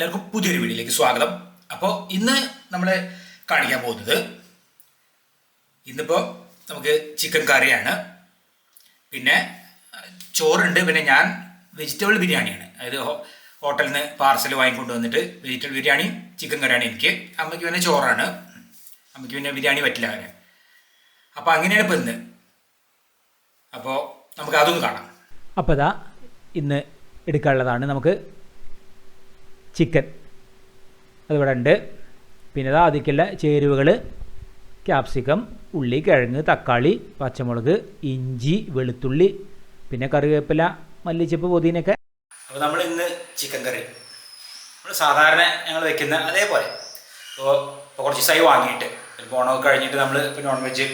എല്ലാവർക്കും പുതിയൊരു വീഡിയോയിലേക്ക് സ്വാഗതം. അപ്പോൾ ഇന്ന് നമ്മൾ കാണിക്കാൻ പോകുന്നത് ഇന്നിപ്പോൾ നമുക്ക് ചിക്കൻ കറിയാണ്. പിന്നെ ചോറുണ്ട് പിന്നെ ഞാൻ വെജിറ്റബിൾ ബിരിയാണിയാണ്. അതായത് ഹോട്ടലിൽ നിന്ന് പാർസൽ വാങ്ങിക്കൊണ്ട് വന്നിട്ട് വെജിറ്റബിൾ ബിരിയാണി ചിക്കൻ കറിയാണ് എനിക്ക്. അമ്മയ്ക്ക് പിന്നെ ചോറാണ്. അമ്മയ്ക്ക് പിന്നെ ബിരിയാണി പറ്റില്ല അവരെ അപ്പോൾ അങ്ങനെയാണ് ഇപ്പോൾ ഇന്ന്. അപ്പോൾ നമുക്ക് അതൊന്ന് കാണാം. അപ്പോൾ ഇന്ന് എടുക്കാനുള്ളതാണ്. നമുക്ക് ചിക്കൻ. അതിവിടെ ഉണ്ട് പിന്നെ ആദ്യക്കുള്ള ചേരുവകൾ ക്യാപ്സിക്കം ഉള്ളി കിഴങ്ങ് തക്കാളി പച്ചമുളക് ഇഞ്ചി വെളുത്തുള്ളി പിന്നെ കറിവേപ്പില മല്ലിച്ചപ്പ് പുതിനൊക്കെ അപ്പോൾ നമ്മൾ ഇന്ന് ചിക്കൻ കറി. നമ്മൾ സാധാരണ ഞങ്ങൾ വെക്കുന്ന അതേപോലെ. ഇപ്പോൾ ഇപ്പോൾ കുറച്ച് ദിവസമായി വാങ്ങിയിട്ട്. ഓണമൊക്കെ കഴിഞ്ഞിട്ട് നമ്മൾ ഇപ്പോൾ നോൺ വെജ്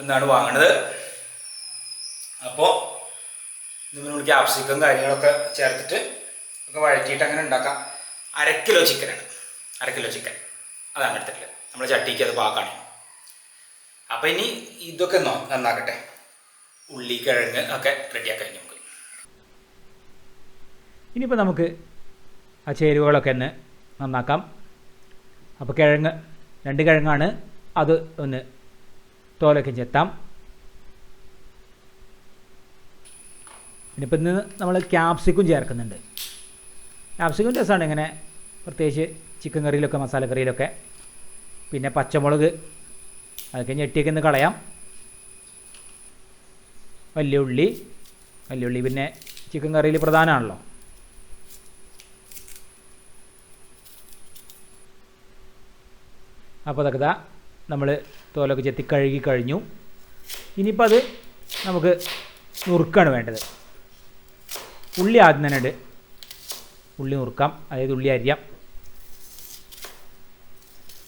ഒന്നാണ് വാങ്ങണത് അപ്പോൾ നമ്മൾ ക്യാപ്സിക്കം കാര്യങ്ങളൊക്കെ ചേർത്തിട്ട് ഒക്കെ വഴറ്റിയിട്ട് അങ്ങനെ ഉണ്ടാക്കാം. അര കിലോ ചിക്കനാണ് അര കിലോ ചിക്കൻ അതാണ് എടുത്തിട്ടുള്ളത്. നമ്മൾ ചട്ടിക്ക് അത് പാക്കാണ് അപ്പോൾ ഇനി ഇതൊക്കെ നോ- നന്നാക്കട്ടെ. ഉള്ളി കിഴങ്ങ് ഒക്കെ റെഡിയാക്കാം ഇനി നമുക്ക്. ഇനിയിപ്പോൾ നമുക്ക് ആ ചേരുവകളൊക്കെ ഒന്ന് നന്നാക്കാം. അപ്പോൾ കിഴങ്ങ് രണ്ട് കിഴങ്ങാണ്. അത് ഒന്ന് തോലൊക്കെ ചെത്താം ഇനിയിപ്പോൾ ഇന്ന് നമ്മൾ ക്യാപ്സിക്കും ചേർക്കുന്നുണ്ട്. ക്യാപ്സിക്കും രസമാണ് ഇങ്ങനെ പ്രത്യേകിച്ച് ചിക്കൻ കറിയിലൊക്കെ മസാല കറിയിലൊക്കെ പിന്നെ പച്ചമുളക് അതൊക്കെ ഞെട്ടിയൊക്കെ ഒന്ന് കളയാം. വലിയ ഉള്ളി വലിയ ഉള്ളി പിന്നെ ചിക്കൻ കറിയിൽ പ്രധാനമാണല്ലോ അപ്പോൾ അതൊക്കെ ഇതാ നമ്മൾ തോലൊക്കെ ചെത്തി കഴുകി കഴിഞ്ഞു. ഇനിയിപ്പോൾ അത് നമുക്ക് നുറുക്കാണ് വേണ്ടത്. ഉള്ളി ആദ്യം തന്നെ ഉള്ളി നുറുക്കാം. അതായത് ഉള്ളി അരിയാം.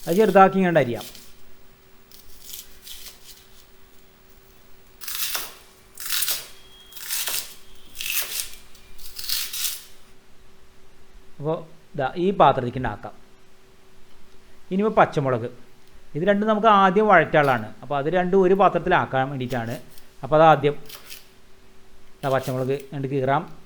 അത് ചെറുതാക്കി കണ്ട് അരിയാം. അപ്പോൾ ഇതാ ഈ പാത്രത്തിലേക്ക് ഉണ്ടാക്കാം ഇനിയിപ്പോൾ പച്ചമുളക്. ഇത് രണ്ടും നമുക്ക് ആദ്യം വഴറ്റാളാണ് അപ്പോൾ അത് രണ്ടും ഒരു പാത്രത്തിലാക്കാൻ വേണ്ടിയിട്ടാണ്. അപ്പോൾ അത് ആദ്യം പച്ചമുളക് രണ്ട് കീറാം.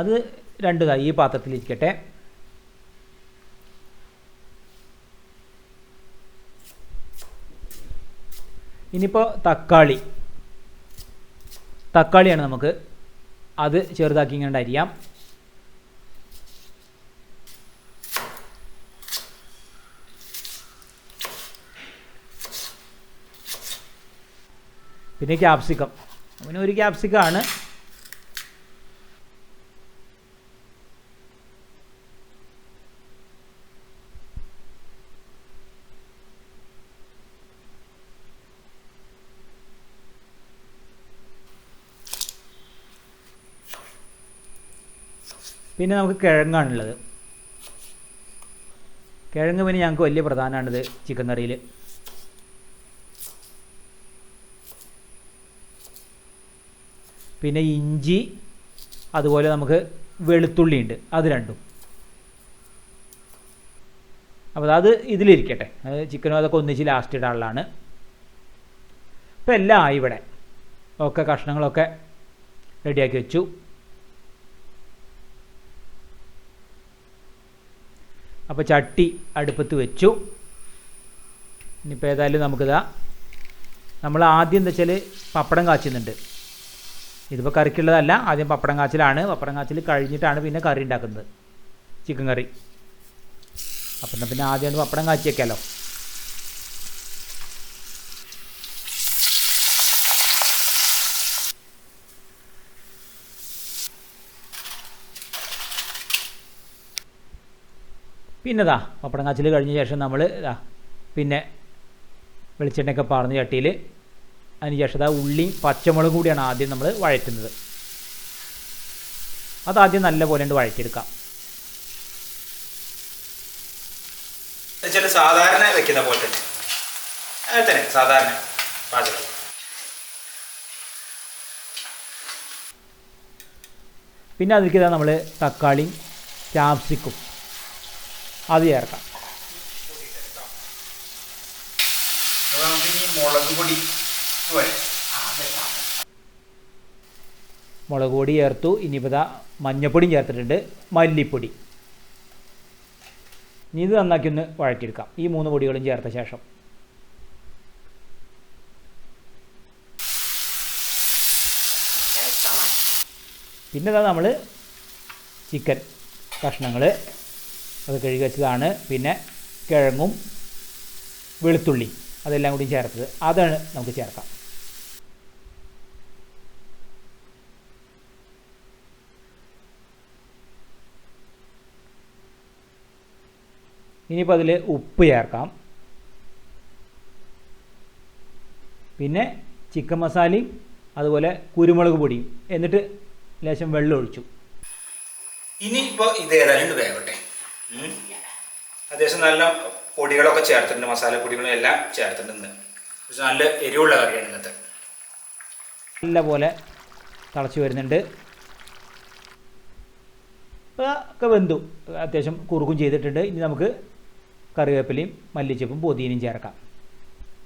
അത് രണ്ട് ഈ പാത്രത്തിലിരിക്കട്ടെ. ഇനിയിപ്പോൾ തക്കാളി. തക്കാളിയാണ് നമുക്ക് അത് ചെറുതാക്കി ഇങ്ങനെ അരിയാം. പിന്നെ ക്യാപ്സിക്കം അങ്ങനെ ഒരു ക്യാപ്സിക്കമാണ് പിന്നെ നമുക്ക് കിഴങ്ങാണുള്ളത്. കിഴങ്ങ് പിന്നെ ഞങ്ങൾക്ക് വലിയ പ്രധാനമാണിത് ചിക്കൻ കറിയിൽ പിന്നെ ഇഞ്ചി അതുപോലെ നമുക്ക് വെളുത്തുള്ളി ഉണ്ട്. അത് രണ്ടും. അപ്പോൾ അത് ഇതിലിരിക്കട്ടെ. അത് ചിക്കനും അതൊക്കെ ഒന്നിച്ച് ലാസ്റ്റ് ഇടാനുള്ളതാണ്. അപ്പോൾ എല്ലാം ആയി ഇവിടെ. ഒക്കെ കഷ്ണങ്ങളൊക്കെ റെഡിയാക്കി വെച്ചു. അപ്പോൾ ചട്ടി അടുപ്പത്ത് വെച്ചു. ഇനിയിപ്പോൾ ഏതായാലും നമുക്കിതാ നമ്മൾ ആദ്യം എന്താ വെച്ചാൽ പപ്പടം കാച്ചുന്നുണ്ട്. ഇതിപ്പോൾ കറിക്കുള്ളതല്ല ആദ്യം പപ്പടം കാച്ചിലാണ്. പപ്പടം കാച്ചിൽ കഴിഞ്ഞിട്ടാണ് പിന്നെ കറി ഉണ്ടാക്കുന്നത്. ചിക്കൻ കറി. അപ്പം പിന്നെ ആദ്യമാണ് പപ്പടം കാച്ചി വെക്കാമല്ലോ പിന്നെ ഇതാ പപ്പടം കാച്ചിൽ കഴിഞ്ഞ ശേഷം നമ്മൾ ഇതാ പിന്നെ വെളിച്ചെണ്ണയൊക്കെ പാർന്ന് ചട്ടിയിൽ അതിന് ശേഷം ഇതാ ഉള്ളിയും പച്ചമുളകും കൂടിയാണ് ആദ്യം നമ്മൾ വഴറ്റുന്നത്. അതാദ്യം നല്ല പോലെ ഉണ്ട് വഴറ്റിയെടുക്കാം സാധാരണ വെക്കുന്ന പോലെ തന്നെ. അങ്ങനെ തന്നെ സാധാരണ പാചകം. പിന്നെ അതിലേക്ക് ഇതാ നമ്മൾ തക്കാളിയും ക്യാപ്സിക്കും. അത് ചേർക്കാം. മുളക് പൊടി മുളക് പൊടി ചേർത്തു. ഇനിയിപ്പോൾ ഇതാ മഞ്ഞപ്പൊടിയും ചേർത്തിട്ടുണ്ട്. മല്ലിപ്പൊടി. ഇനി ഇത് നന്നാക്കി ഒന്ന് വഴറ്റിയെടുക്കാം. ഈ മൂന്ന് പൊടികളും ചേർത്ത ശേഷം. പിന്നെ ഇതാ നമ്മൾ ചിക്കൻ കഷ്ണങ്ങൾ അത് കഴുകി വെച്ചതാണ്. പിന്നെ കിഴങ്ങും വെളുത്തുള്ളി അതെല്ലാം കൂടി ചേർത്തത്. അതാണ് നമുക്ക് ചേർക്കാം. ഇനിയിപ്പോൾ അതിൽ ഉപ്പ് ചേർക്കാം. പിന്നെ ചിക്കൻ മസാലയും അതുപോലെ കുരുമുളക് പൊടിയും. എന്നിട്ട് ലേശം വെള്ളം ഒഴിച്ചു. ഇനിയിപ്പോൾ ഇത് ഏതായാലും വേവട്ടെ. അത്യാവശ്യം നല്ല പൊടികളൊക്കെ ചേർത്തിട്ടുണ്ട് മസാലപ്പൊടികളും എല്ലാം ചേർത്തിട്ടുണ്ട്. പക്ഷെ നല്ല എരിവുള്ള കറിയാണ് ഇന്നത്തെ. നല്ല പോലെ തിളച്ച് വരുന്നുണ്ട്. ഒക്കെ വെന്തു. അത്യാവശ്യം കുറുക്കും ചെയ്തിട്ടുണ്ട്. ഇനി നമുക്ക് കറിവേപ്പിലയും മല്ലിച്ചപ്പും പുതിനയും ചേർക്കാം.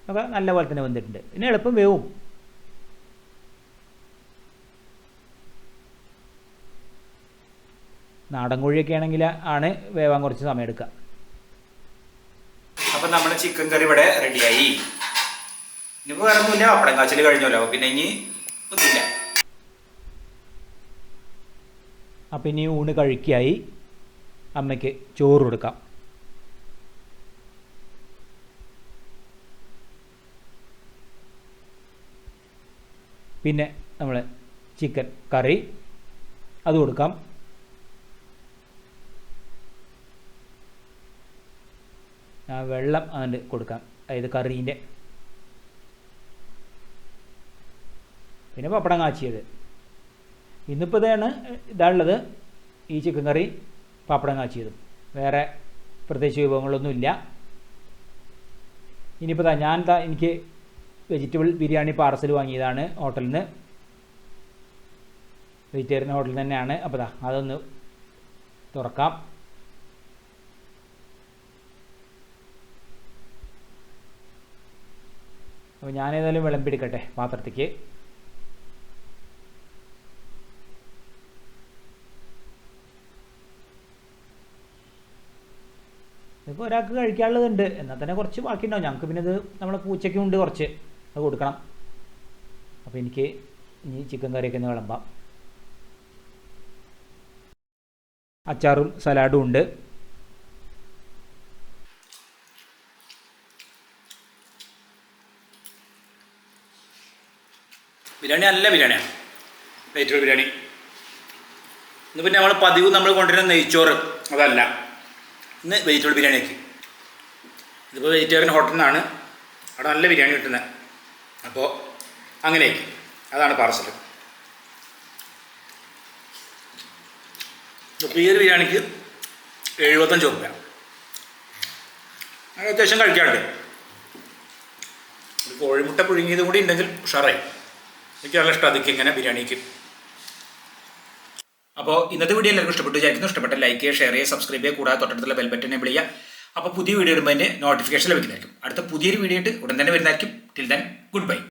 ഒക്കെ നല്ല പോലെ തന്നെ വെന്തിട്ടുണ്ട്. ഇനി എളുപ്പം വേവും. നാടൻ കോഴിയൊക്കെ ആണെങ്കിൽ ആണ് വേവാൻ കുറച്ച് സമയം എടുക്കുക. അപ്പം നമ്മുടെ ചിക്കൻ കറി ഇവിടെ റെഡിയായി ഇനിയിപ്പോൾ വേറെ ഒന്നുമില്ല പപ്പടം കാച്ചിൽ കഴിഞ്ഞല്ലോ പിന്നെ ഇനി ഒന്നുമില്ല. അപ്പം ഇനി ഊണ് കഴിക്കായി. അമ്മയ്ക്ക് ചോറ് കൊടുക്കാം. പിന്നെ നമ്മൾ ചിക്കൻ കറി അത് കൊടുക്കാം. വെള്ളം അതിന് കൊടുക്കാം. അതായത് കറീന്റെ. പിന്നെ പപ്പടം കാച്ചിയത്. ഇന്നിപ്പോൾ ഇതാണ് ഇതാണുള്ളത്. ഈ ചിക്കൻ കറി പപ്പടം കാച്ചിയതും. വേറെ പ്രത്യേകിച്ച് വിഭവങ്ങളൊന്നുമില്ല ഇനിയിപ്പോൾ താ ഞാൻ താ എനിക്ക് വെജിറ്റബിൾ ബിരിയാണി പാർസൽ വാങ്ങിയതാണ് ഹോട്ടലിൽ നിന്ന് വെജിറ്റേറിയൻ ഹോട്ടലിൽ തന്നെയാണ്. അപ്പോൾ താ അതൊന്ന് തുറക്കാം. അപ്പോൾ ഞാനേതായാലും വിളമ്പെടുക്കട്ടെ പാത്രത്തേക്ക്. ഇപ്പോൾ ഒരാൾക്ക് കഴിക്കാനുള്ളതുണ്ട്. എന്നാൽ തന്നെ കുറച്ച് ബാക്കിയുണ്ടാവും. ഞങ്ങൾക്ക് പിന്നെ ഇത് നമ്മളെ പൂച്ചയ്ക്കും ഉണ്ട് കുറച്ച്. അത് കൊടുക്കണം. അപ്പോൾ എനിക്ക് ഇനി ചിക്കൻ കറിയൊക്കെ ഒന്ന് വിളമ്പാം. അച്ചാറും സലാഡും ഉണ്ട്. ബിരിയാണി നല്ല ബിരിയാണിയാണ്. വെജിറ്റബിൾ ബിരിയാണി. ഇന്ന് പിന്നെ നമ്മൾ പതിവ് നമ്മൾ കൊണ്ടുവരുന്ന നെയ്ച്ചോറ് അതല്ല. ഇന്ന് വെജിറ്റബിൾ ബിരിയാണിക്ക് ഇതിപ്പോൾ വെജിറ്റേറിയൻ ഹോട്ടലിൽ നിന്നാണ് അവിടെ നല്ല ബിരിയാണി കിട്ടുന്നത് അപ്പോൾ അങ്ങനെ ആക്കി അതാണ് പാർസൽ ഇപ്പോൾ ഈ ഒരു ബിരിയാണിക്ക് എഴുപത്തഞ്ച് രൂപ അത് അത്യാവശ്യം കഴിക്കാറുണ്ട്. കോഴിമുട്ട പുഴുങ്ങിയതും കൂടി ഉണ്ടെങ്കിൽ ഉഷാറായി. എനിക്ക് നല്ല ഇഷ്ടം അതൊക്കെ ഇങ്ങനെ ബിരിയാണിക്ക്. അപ്പോൾ ഇന്നത്തെ വീഡിയോ എല്ലാവർക്കും ഇഷ്ടപ്പെട്ടു വിചാരിക്കുന്നു. ഇഷ്ടപ്പെട്ട ലൈക്ക് ചെയ്യുക ഷെയർ ചെയ്യുക. സബ്സ്ക്രൈബ് ചെയ്യുക കൂടാതെ തൊട്ടടുത്തുള്ള ബെൽ ബട്ടനെ വിളിക്കുക അപ്പോൾ പുതിയ വീഡിയോ ഇടുമ്പോൾ അതിന്റെ നോട്ടിഫിക്കേഷൻ ലഭിക്കുന്നതായിരിക്കും. അടുത്ത പുതിയൊരു വീഡിയോ ആയിട്ട് ഉടൻ തന്നെ വരുന്നതായിരിക്കും. Till then good bye